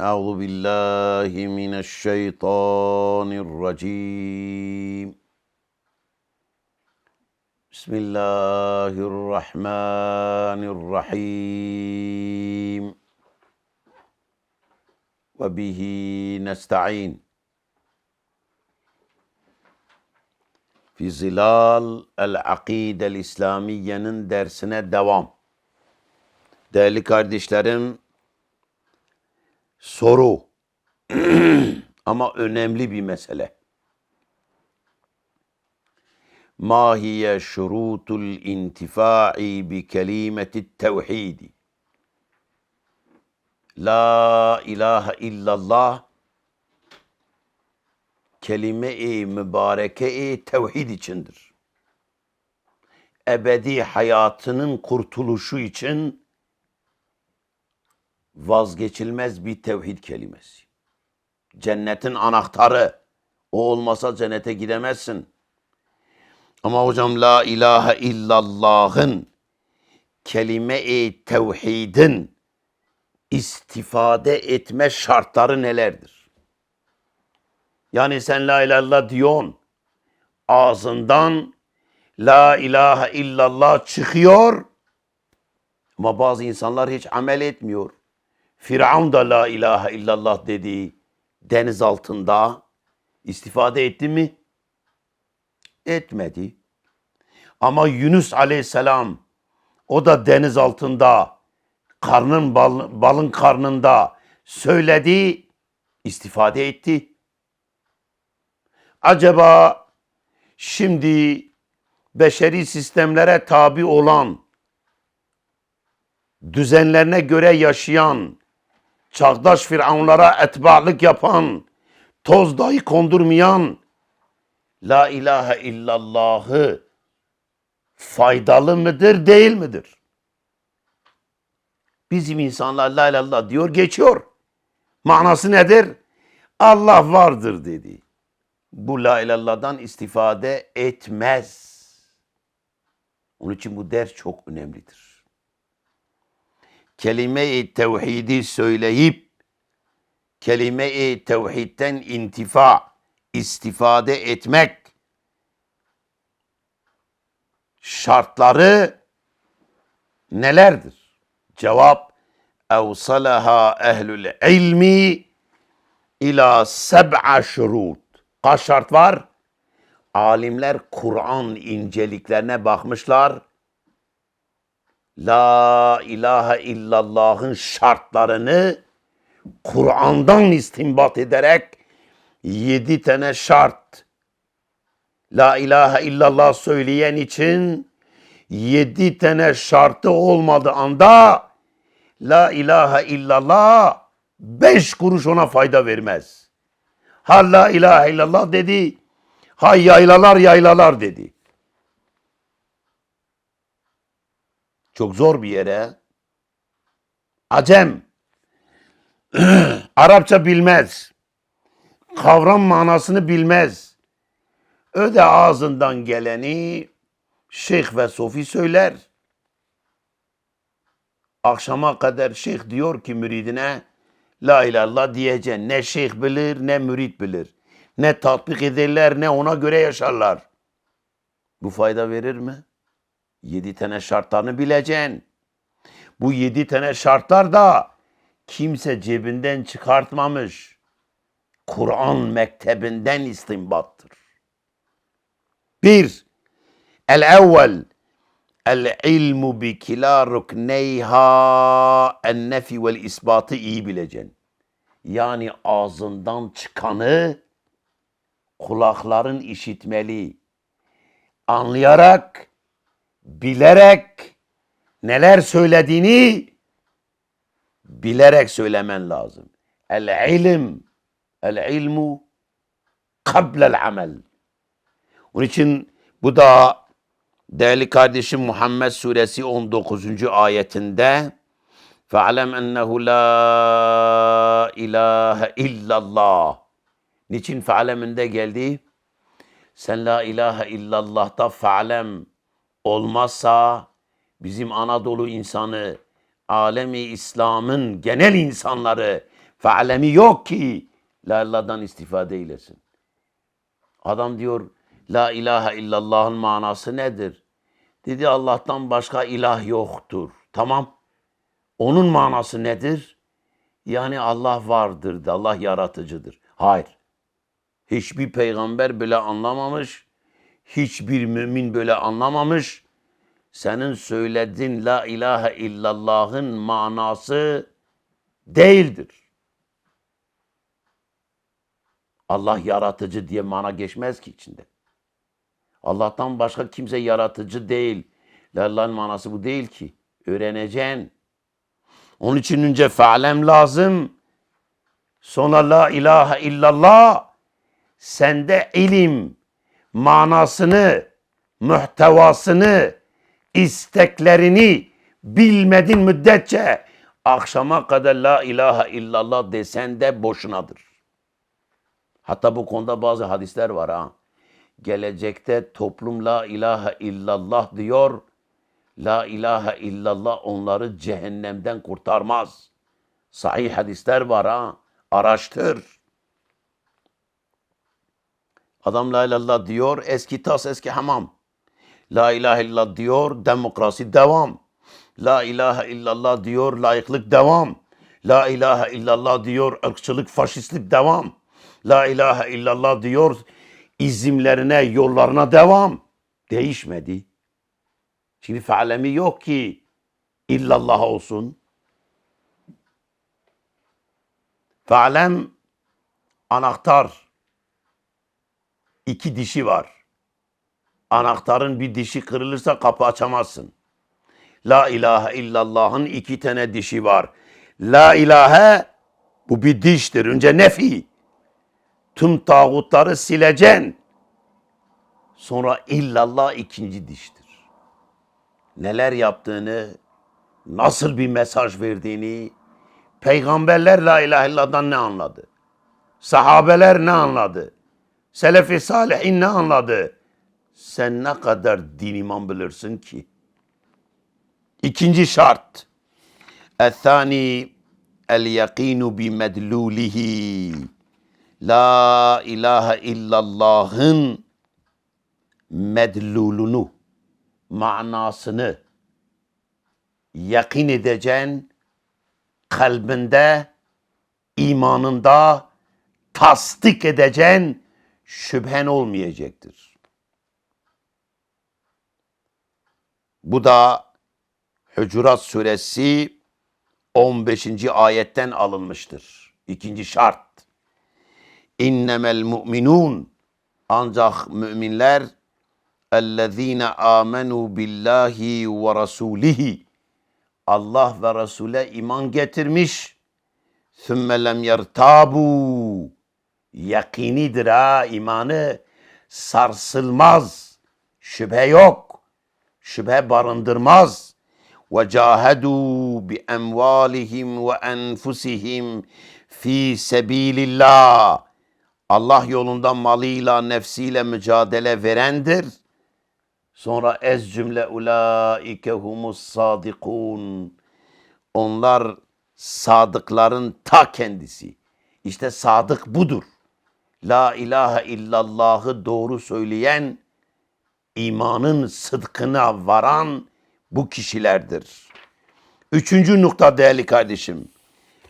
أعوذ بالله من الشيطان الرجيم بسم الله الرحمن الرحيم وبه نستعين في ظلال العقيدة الإسلamiye'nin dersine devam. Değerli kardeşlerim, soru ama önemli bir mesele. Ma hiye şurutul intifa'i bi kelimeti tevhidi? La ilahe illallah kelime-i mübareke-i tevhid içindir. Ebedi hayatının kurtuluşu için vazgeçilmez bir tevhid kelimesi. Cennetin anahtarı. O olmasa cennete gidemezsin. Ama hocam la ilahe illallah'ın kelime-i tevhidin istifade etme şartları nelerdir? Yani sen la ilahe illallah diyorsun. Ağzından la ilahe illallah çıkıyor. Ama bazı insanlar hiç amel etmiyor. Firavun da la ilahe illallah dedi deniz altında istifade etti mi? Etmedi. Ama Yunus aleyhisselam o da deniz altında karnın bal, balın karnında söyledi, istifade etti. Acaba şimdi beşeri sistemlere tabi olan, düzenlerine göre yaşayan, çağdaş firavunlara etbalık yapan, toz dahi kondurmayan, La ilahe illallahı faydalı mıdır, değil midir? Bizim insanlar la ilahe illallah diyor, geçiyor. Manası nedir? Allah vardır dedi. Bu la ilahe illallah'dan istifade etmez. Onun için bu ders çok önemlidir. Kelime-i tevhidi söyleyip kelime-i tevhidden intifa, istifade etmek şartları nelerdir? Cevap evsalaha ehlül ilmi ila seb'a şurut. Kaç şart var? Alimler Kur'an inceliklerine bakmışlar. La ilahe illallah'ın şartlarını Kur'an'dan istinbat ederek yedi tane şart La ilahe illallah söyleyen için yedi tane şartı olmadığı anda La ilahe illallah beş kuruş ona fayda vermez. Ha la ilahe illallah dedi. Ha yaylalar yaylalar dedi. Çok zor bir yere. Acem. Arapça bilmez. Kavram manasını bilmez. Öde ağzından geleni şeyh ve sofi söyler. Akşama kadar şeyh diyor ki müridine La ilahe illallah diyeceksin. Ne şeyh bilir ne mürit bilir. Ne tatbik ederler ne ona göre yaşarlar. Bu fayda verir mi? Yedi tane şartlarını bileceksin. Bu yedi tane şartlar da kimse cebinden çıkartmamış. Kur'an mektebinden istinbattır. Bir, el evvel el ilmu bi kila rukneyha en nefi vel ispatı iyi bileceksin. Yani ağzından çıkanı kulakların işitmeli. Anlayarak, bilerek neler söylediğini bilerek söylemen lazım. El ilim, el ilmu kablel amel. Onun için bu da değerli kardeşim Muhammed suresi 19. ayetinde فَعْلَمْ اَنَّهُ لَا ilahe illallah. Niçin fe'leminde geldi? Sen la ilahe illallah'ta fe'lem olmazsa bizim Anadolu insanı, alemi İslam'ın genel insanları Fe'lemi yok ki la Allah'dan istifade eylesin. Adam diyor la ilahe illallah'ın manası nedir? Dedi Allah'tan başka ilah yoktur. Tamam. Onun manası nedir? Yani Allah vardır, Allah yaratıcıdır. Hayır. Hiçbir peygamber böyle anlamamış. Hiçbir mümin böyle anlamamış. Senin söylediğin la ilahe illallah'ın manası değildir. Allah yaratıcı diye mana geçmez ki içinde. Allah'tan başka kimse yaratıcı değil. La Allah'ın manası bu değil ki. Öğreneceksin. Onun için önce fe'lem lazım. Sonra la ilahe illallah. Sende ilim, manasını, muhtevasını, isteklerini bilmedin müddetçe akşama kadar la ilahe illallah desen de boşunadır. Hatta bu konuda bazı hadisler var ha. Gelecekte toplum la ilahe illallah diyor. La ilahe illallah onları cehennemden kurtarmaz. Sahih hadisler var ha. Araştır. Adam la ilahe illallah diyor. Eski tas eski hamam. La ilahe illallah diyor. Demokrasi devam. La ilahe illallah diyor. Layıklık devam. La ilahe illallah diyor. ırkçılık, faşistlik devam. La ilahe illallah diyor. izimlerine, yollarına devam. Değişmedi. Şimdi fealemi yok ki illallah olsun. Fealem anahtar. İki dişi var. Anahtarın bir dişi kırılırsa kapı açamazsın. La ilahe illallah'ın iki tane dişi var. La ilahe bu bir diştir. Önce nefi. Tüm tağutları sileceksin. Sonra illallah ikinci diştir. Neler yaptığını, nasıl bir mesaj verdiğini, peygamberler la ilahe illallah'dan ne anladı? Sahabeler ne anladı? Selefi salihin ne anladı? Sen ne kadar din iman bilirsin ki? İkinci şart. El-thani el-yakinu bi medlulihi. La ilahe illallah'ın medlulunu, manasını yakin edeceksin, kalbinde, imanında tasdik edeceksin, şüphen olmayacaktır. Bu da Hucurat suresi 15. ayetten alınmıştır. İkinci şart. İnnemel mu'minun ancak müminler ellezine amenu billahi ve rasulihi Allah ve Resul'e iman getirmiş sümme lem yertabu yakinidir ha imanı sarsılmaz şüphe yok şüphe barındırmaz ve cahedu bi emvalihim ve enfusihim fi sebilillah Allah yolunda malıyla nefsiyle mücadele verendir. Sonra ez cümle ulaike humus sadikun. Onlar sadıkların ta kendisi. İşte sadık budur. La ilahe illallah'ı doğru söyleyen, imanın sıdkına varan bu kişilerdir. Üçüncü nokta değerli kardeşim.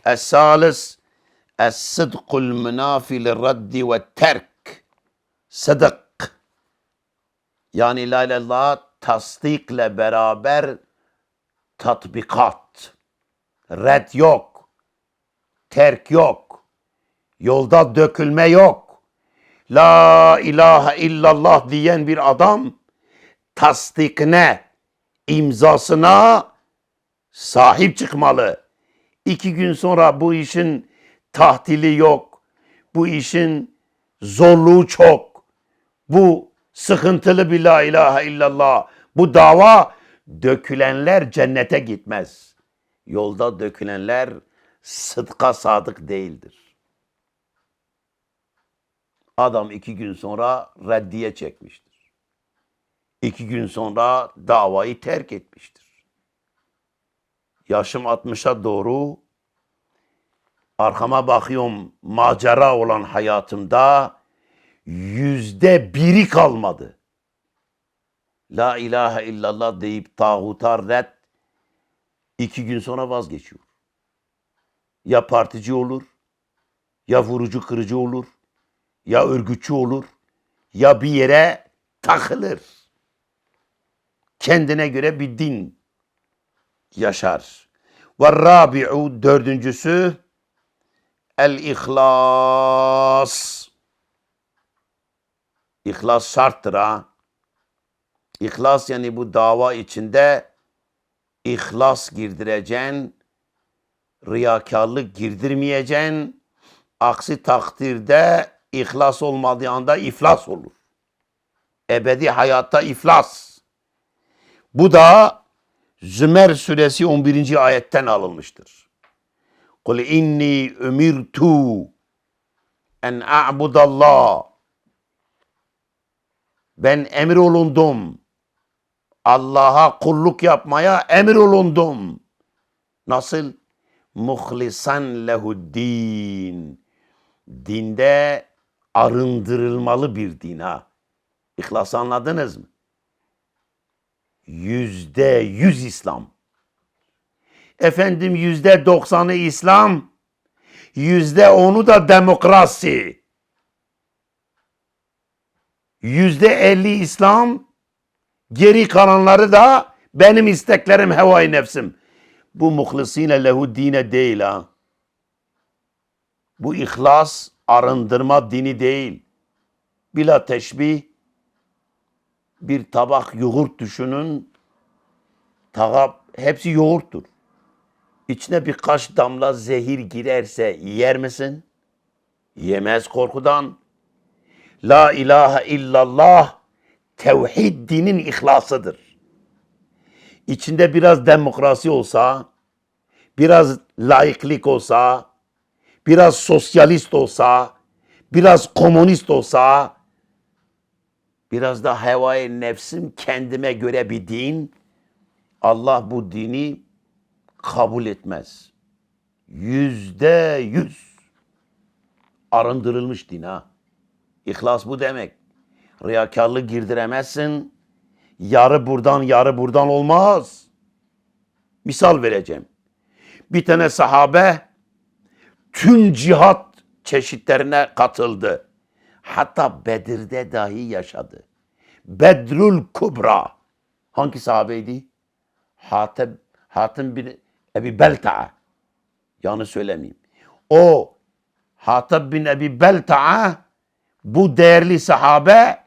Es-salis Es-sıdkul münafi raddi ve terk. Sıdık. Yani la ilahe illallah tasdikle beraber tatbikat. Red yok. Terk yok. Yolda dökülme yok. La ilahe illallah diyen bir adam tasdikine, imzasına sahip çıkmalı. İki gün sonra bu işin tahtili yok. Bu işin zorluğu çok. Bu sıkıntılı bir la ilahe illallah. Bu dava dökülenler cennete gitmez. Yolda dökülenler sıdka sadık değildir. Adam iki gün sonra reddiye çekmiştir. İki gün sonra davayı terk etmiştir. Yaşım 60'a doğru Arkama bakıyorum macera olan hayatımda yüzde biri kalmadı. La ilahe illallah deyip tağuta red iki gün sonra vazgeçiyor. Ya partici olur, ya vurucu kırıcı olur, ya örgütçü olur, ya bir yere takılır. Kendine göre bir din yaşar. Ve rabi'u dördüncüsü el ihlas. İhlas şarttır ha. İhlas yani bu dava içinde ihlas girdireceksin, riyakarlık girdirmeyeceksin. Aksi takdirde ihlas olmadığı anda iflas olur. Ebedi hayatta iflas. Bu da Zümer suresi 11. ayetten alınmıştır. Kul inni umirtu en a'budallah. Ben emir olundum. Allah'a kulluk yapmaya emir olundum. Nasıl? Muhlisan lehuddin. Dinde arındırılmalı bir din ha. İhlası anladınız mı? Yüzde yüz İslam. Efendim yüzde doksanı İslam, yüzde onu da demokrasi. Yüzde elli İslam, geri kalanları da benim isteklerim, hevai nefsim. Bu muhlisine lehu dine değil ha. Bu ihlas arındırma dini değil. Bila teşbih bir tabak yoğurt düşünün. Tabak hepsi yoğurttur. İçine birkaç damla zehir girerse yer misin? Yemez korkudan. La ilahe illallah tevhid dinin ihlasıdır. İçinde biraz demokrasi olsa, biraz laiklik olsa, biraz sosyalist olsa, biraz komünist olsa, biraz da hevai nefsim kendime göre bir din, Allah bu dini kabul etmez. Yüzde yüz arındırılmış din ha. İhlas bu demek. Riyakarlık girdiremezsin. Yarı buradan yarı buradan olmaz. Misal vereceğim. Bir tane sahabe tüm cihat çeşitlerine katıldı. Hatta Bedir'de dahi yaşadı. Bedrül Kubra. Hangi sahabeydi? Hatem, Hatem bin Ebi Belta'a. Yanlış söylemeyeyim. O Hatib bin Ebi Belta'a bu değerli sahabe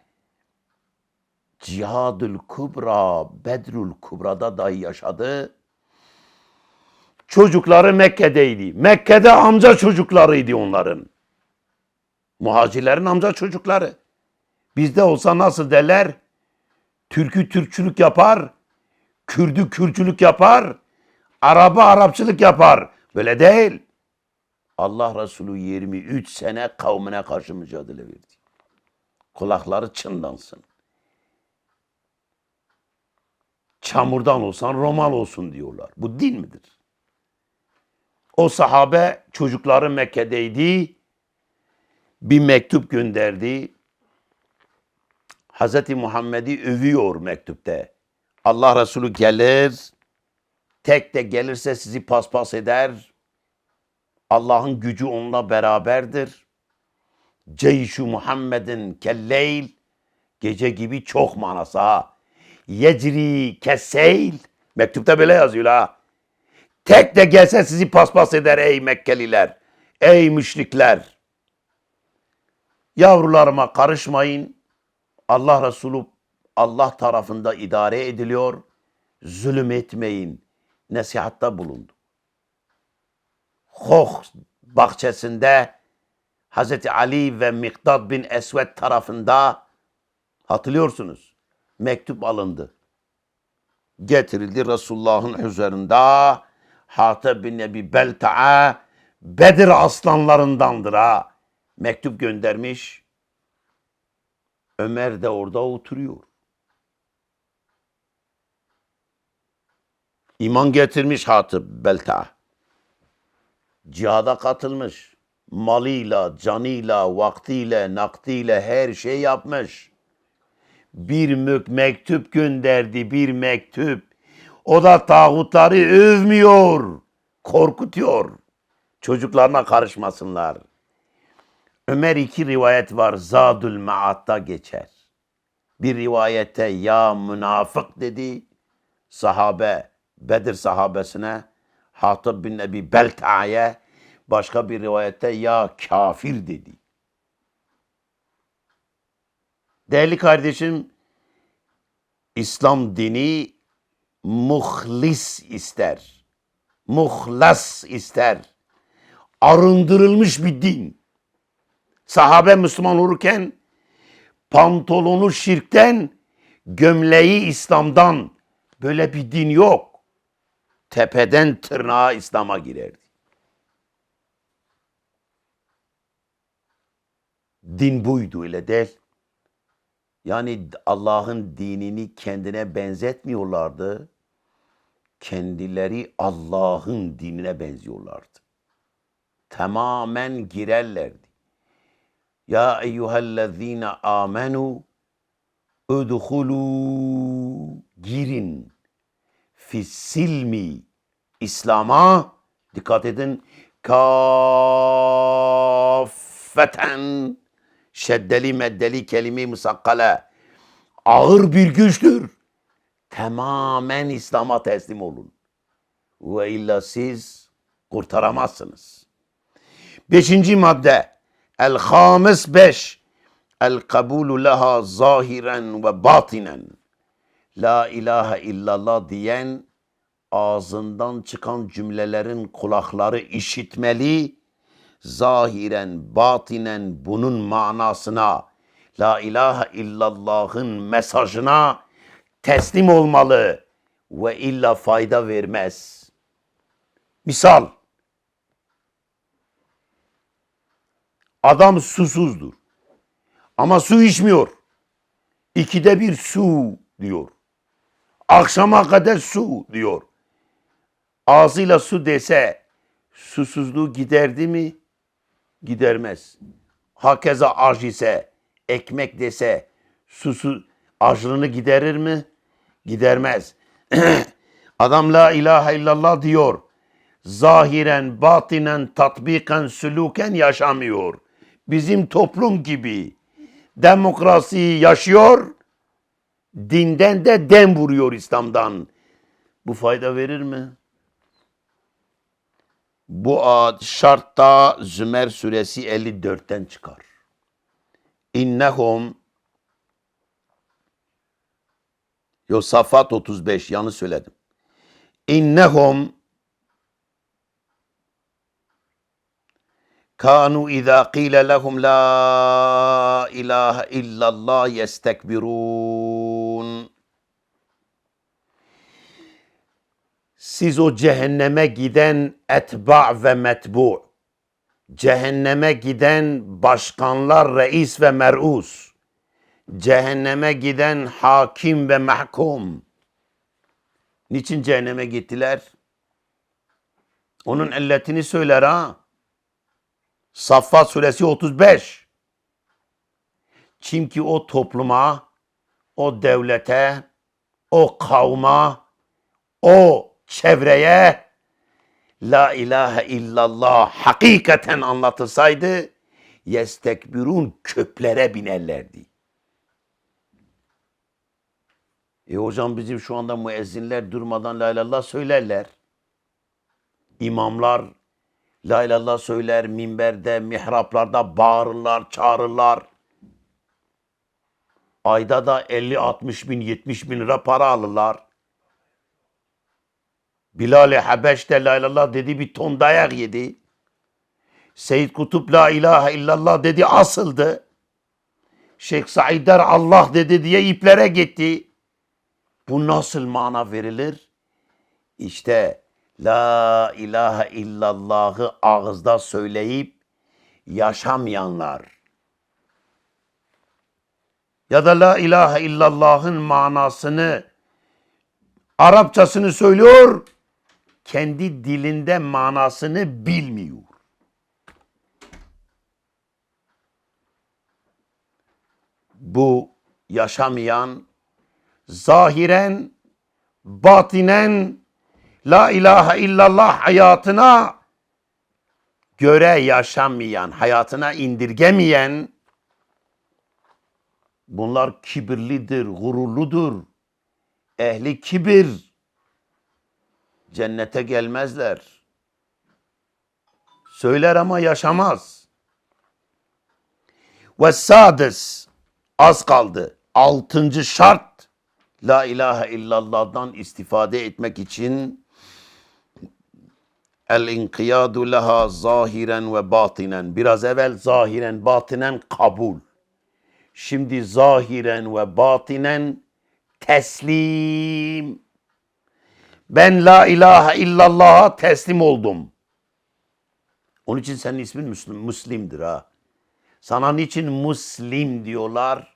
Cihadül Kubra, Bedrül Kubra'da dahi yaşadı. Çocukları Mekke'deydi. Mekke'de amca çocuklarıydı onların. Muhacirlerin amca çocukları. Bizde olsa nasıl derler? Türkü Türkçülük yapar, Kürdü Kürtçülük yapar, Arabı Arapçılık yapar. Böyle değil. Allah Resulü 23 sene kavmine karşı mücadele verdi. Kulakları çınlansın. Çamurdan olsan roman olsun diyorlar. Bu din midir? O sahabe çocukları Mekke'deydi. Bir mektup gönderdi. Hz. Muhammed'i övüyor mektupta. Allah Resulü gelir, tek de gelirse sizi paspas eder. Allah'ın gücü onunla beraberdir. Ceyşu Muhammed'in kelleyl, gece gibi çok manası ha. Yecri keseyl, mektupta böyle yazıyor ha. Tek de gelse sizi paspas eder ey Mekkeliler, ey müşrikler. Yavrularıma karışmayın. Allah Resulü Allah tarafında idare ediliyor. Zulüm etmeyin. Nasihatta bulundu. Hoh bahçesinde Hazreti Ali ve Mikdad bin Esved tarafında hatırlıyorsunuz. Mektup alındı. Getirildi Resulullah'ın üzerinde Hatib bin Ebi Belta'a Bedir aslanlarındandır ha. Mektup göndermiş. Ömer de orada oturuyor. İman getirmiş Hatib Belta. Cihada katılmış. Malıyla, canıyla, vaktiyle, nakdiyle her şey yapmış. Bir mektup gönderdi, bir mektup. O da tağutları övmüyor, korkutuyor. Çocuklarına karışmasınlar. Ömer iki rivayet var. Zadül Maat'ta geçer. Bir rivayette ya münafık dedi. Sahabe, Bedir sahabesine Hatib bin Ebi Belta'ya başka bir rivayette ya kafir dedi. Değerli kardeşim, İslam dini muhlis ister. Muhlas ister. Arındırılmış bir din. Sahabe Müslüman olurken pantolonu şirkten, gömleği İslam'dan böyle bir din yok. Tepeden tırnağa İslam'a girerdi. Din buydu öyle değil. Yani Allah'ın dinini kendine benzetmiyorlardı. Kendileri Allah'ın dinine benziyorlardı. Tamamen girerlerdi. Ya eyyühellezine amenu udhulu girin fissilmi İslam'a dikkat edin kafeten şeddeli meddeli kelime musakkale ağır bir güçtür. Tamamen İslam'a teslim olun. Ve illa siz kurtaramazsınız. Beşinci madde. El hamis beş. El kabulu leha zahiren ve batinen. La ilahe illallah diyen ağzından çıkan cümlelerin kulakları işitmeli, zahiren, batinen bunun manasına, La ilahe illallah'ın mesajına teslim olmalı ve illa fayda vermez. Misal, adam susuzdur ama su içmiyor. İkide bir su diyor. Akşama kadar su diyor. Ağzıyla su dese susuzluğu giderdi mi? Gidermez. Hakeza aç ise ekmek dese susu açlığını giderir mi? Gidermez. Adam la ilahe illallah diyor. Zahiren, batinen, tatbiken, sülüken yaşamıyor. Bizim toplum gibi demokrasiyi yaşıyor, dinden de dem vuruyor İslam'dan. Bu fayda verir mi? Bu şartta Zümer suresi 54'ten çıkar. İnnehum Yo Safat 35 yanlış söyledim. İnnehum kanu izâ qîle lehum la ilahe illallah yestekbirun. Siz o cehenneme giden etba ve metbu, cehenneme giden başkanlar, reis ve mer'us, cehenneme giden hakim ve mahkum. Niçin cehenneme gittiler? Onun illetini söyler ha. Saffat suresi 35. Çünkü o topluma, o devlete, o kavma, o çevreye La ilahe illallah hakikaten anlatılsaydı yestekbirun köplere binerlerdi. E hocam bizim şu anda müezzinler durmadan la ilallah söylerler. İmamlar la ilallah söyler, minberde, mihraplarda bağırırlar, çağırırlar. Ayda da 50-60 bin, 70 bin lira para alırlar. Bilal-i Habeş de la ilallah dedi bir ton dayak yedi. Seyyid Kutup la ilahe illallah dedi asıldı. Şeyh Saider Allah dedi diye iplere gitti. Bu nasıl mana verilir? İşte la ilahe illallahı ağızda söyleyip yaşamayanlar. Ya da la ilahe illallah'ın manasını Arapçasını söylüyor kendi dilinde manasını bilmiyor. Bu yaşamayan zahiren batinen la ilahe illallah hayatına göre yaşamayan, hayatına indirgemeyen bunlar kibirlidir, gururludur. Ehli kibir cennete gelmezler. Söyler ama yaşamaz. Ve sadis az kaldı. Altıncı şart La ilahe illallah'dan istifade etmek için el inkiyadu leha zahiren ve batinen. Biraz evvel zahiren batinen kabul. Şimdi zahiren ve batinen teslim. Ben la ilahe illallah'a teslim oldum. Onun için senin ismin Müslüm, Müslim'dir ha. Sana niçin Müslim diyorlar?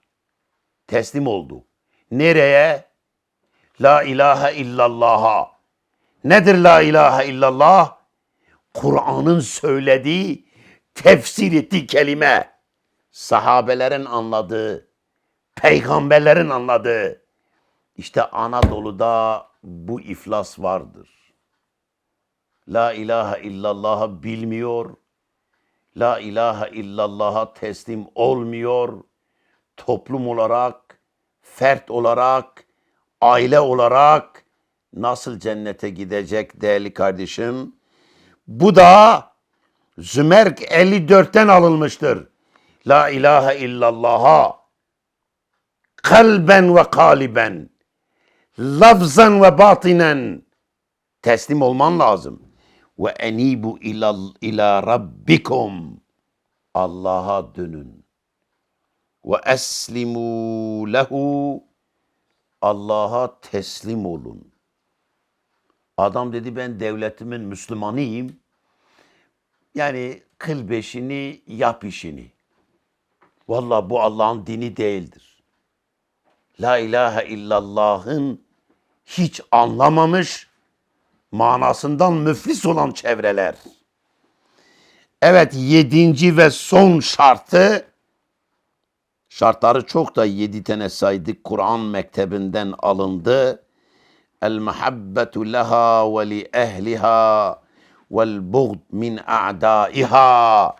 Teslim oldu. Nereye? La ilahe illallah'a. Nedir la ilahe illallah? Kur'an'ın söylediği, tefsir ettiği kelime. Sahabelerin anladığı, peygamberlerin anladığı. İşte Anadolu'da bu iflas vardır. La ilahe illallah'ı bilmiyor. La ilahe illallah'a teslim olmuyor. Toplum olarak, fert olarak, aile olarak nasıl cennete gidecek değerli kardeşim? Bu da Zümerk 54'ten alınmıştır. La ilahe illallah'a kalben ve kaliben lafzan ve batinen teslim olman lazım. Ve enibu ila, ila rabbikum Allah'a dönün. Ve eslimu lehu Allah'a teslim olun. Adam dedi ben devletimin Müslümanıyım. Yani kıl beşini, yap işini. Vallahi bu Allah'ın dini değildir. La ilahe illallah'ın hiç anlamamış, manasından müflis olan çevreler. Evet yedinci ve son şartı, şartları çok da yedi tane saydık, Kur'an mektebinden alındı. El muhabbetu leha ve li ehliha vel buğd min a'daiha.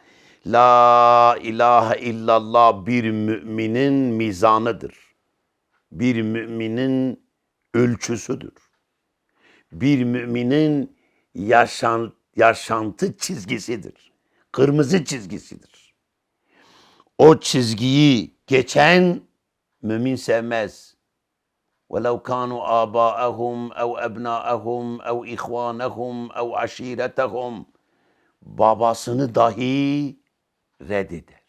La ilahe illallah bir müminin mizanıdır. Bir müminin ölçüsüdür. Bir müminin yaşan, yaşantı çizgisidir. Kırmızı çizgisidir. O çizgiyi geçen mümin sevmez. ولو كانوا آباءهم أو أبناءهم أو إخوانهم أو عشيرتهم babasını dahi reddeder.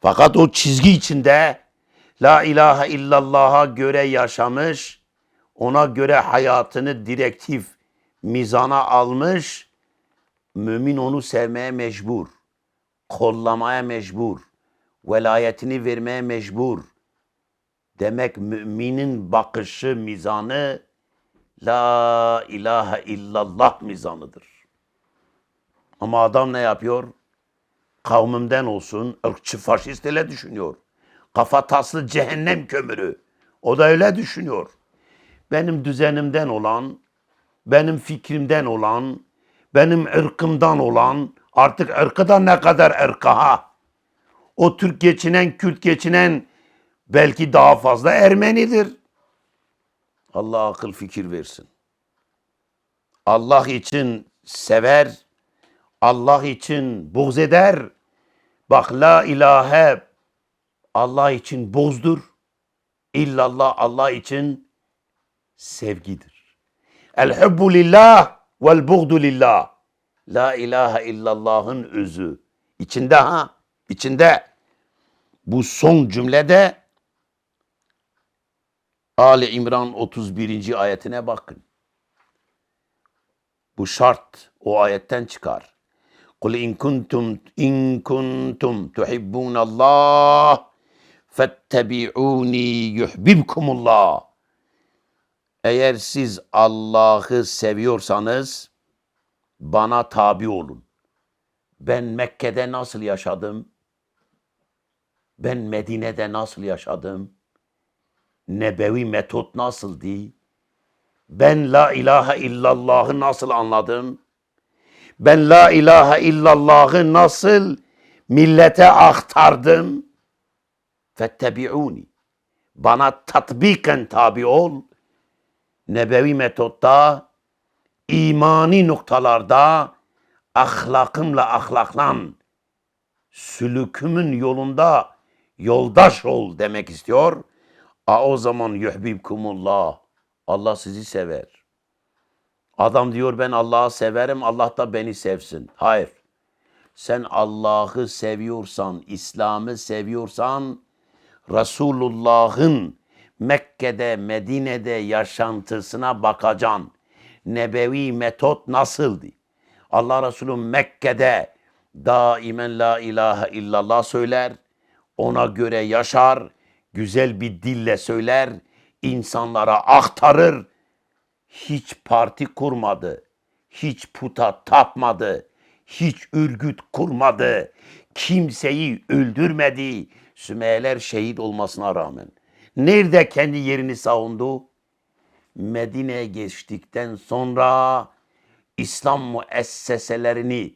Fakat o çizgi içinde La ilahe illallah'a göre yaşamış, ona göre hayatını direktif mizana almış, mümin onu sevmeye mecbur, kollamaya mecbur, velayetini vermeye mecbur. Demek müminin bakışı, mizanı La ilahe illallah mizanıdır. Ama adam ne yapıyor? Kavmimden olsun, ırkçı faşist öyle düşünüyor. Kafa taslı cehennem kömürü. O da öyle düşünüyor. Benim düzenimden olan, benim fikrimden olan, benim ırkımdan olan, artık ırkı da ne kadar ırkı ha? O Türk geçinen, Kürt geçinen belki daha fazla Ermenidir. Allah akıl fikir versin. Allah için sever, Allah için buğz eder. Bak la ilahe Allah için bozdur. İllallah Allah için sevgidir. El hubbu lillah vel buğdu lillah. La ilahe illallah'ın özü. İçinde ha, içinde. Bu son cümlede Ali İmran 31. ayetine bakın. Bu şart o ayetten çıkar. Kul in kuntum in kuntum tuhibbun Allah fettebi'uni yuhibbukumullah. Eğer siz Allah'ı seviyorsanız bana tabi olun. Ben Mekke'de nasıl yaşadım? Ben Medine'de nasıl yaşadım? Nebevi metot nasıldı? Ben la ilahe illallah'ı nasıl anladım? Ben la ilahe illallah'ı nasıl millete aktardım? Fettebi'uni. Bana tatbiken tabi ol. Nebevi metotta, imani noktalarda ahlakımla ahlaklan, sülükümün yolunda yoldaş ol demek istiyor. A o zaman yuhbibkumullah. Allah sizi sever. Adam diyor ben Allah'ı severim, Allah da beni sevsin. Hayır. Sen Allah'ı seviyorsan, İslam'ı seviyorsan, Resulullah'ın Mekke'de, Medine'de yaşantısına bakacaksın. Nebevi metot nasıldı? Allah Resulü Mekke'de daimen la ilahe illallah söyler, ona göre yaşar, güzel bir dille söyler, insanlara aktarır, hiç parti kurmadı, hiç puta tapmadı, hiç örgüt kurmadı, kimseyi öldürmedi, Sümeyyeler şehit olmasına rağmen. Nerede kendi yerini savundu? Medine'ye geçtikten sonra İslam müesseselerini,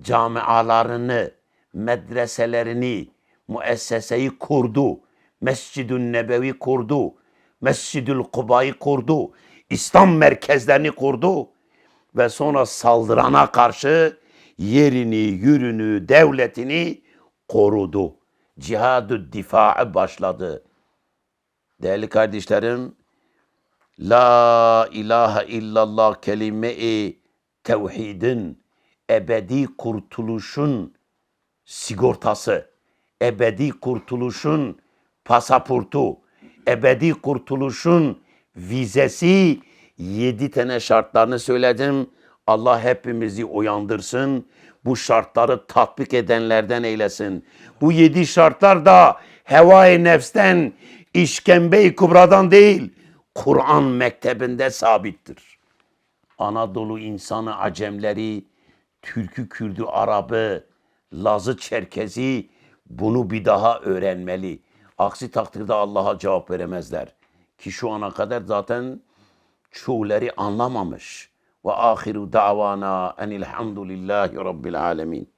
camialarını, medreselerini, müesseseyi kurdu. Mescid-ü Nebevi kurdu. Mescid-ül Kuba'yı kurdu. İslam merkezlerini kurdu. Ve sonra saldırana karşı yerini, yürünü, devletini korudu. Cihad-ı difa'a başladı. Değerli kardeşlerim, La ilahe illallah kelime-i tevhidin ebedi kurtuluşun sigortası, ebedi kurtuluşun pasaportu, ebedi kurtuluşun vizesi yedi tane şartlarını söyledim. Allah hepimizi uyandırsın. Bu şartları tatbik edenlerden eylesin. Bu yedi şartlar da hevai nefsten, işkembe-i kubradan değil, Kur'an mektebinde sabittir. Anadolu insanı Acemleri, Türkü, Kürdü, Arabı, Lazı, Çerkezi bunu bir daha öğrenmeli. Aksi takdirde Allah'a cevap veremezler. Ki şu ana kadar zaten çoğuları anlamamış. Ve ahiru davana enilhamdülillahi rabbil alemin.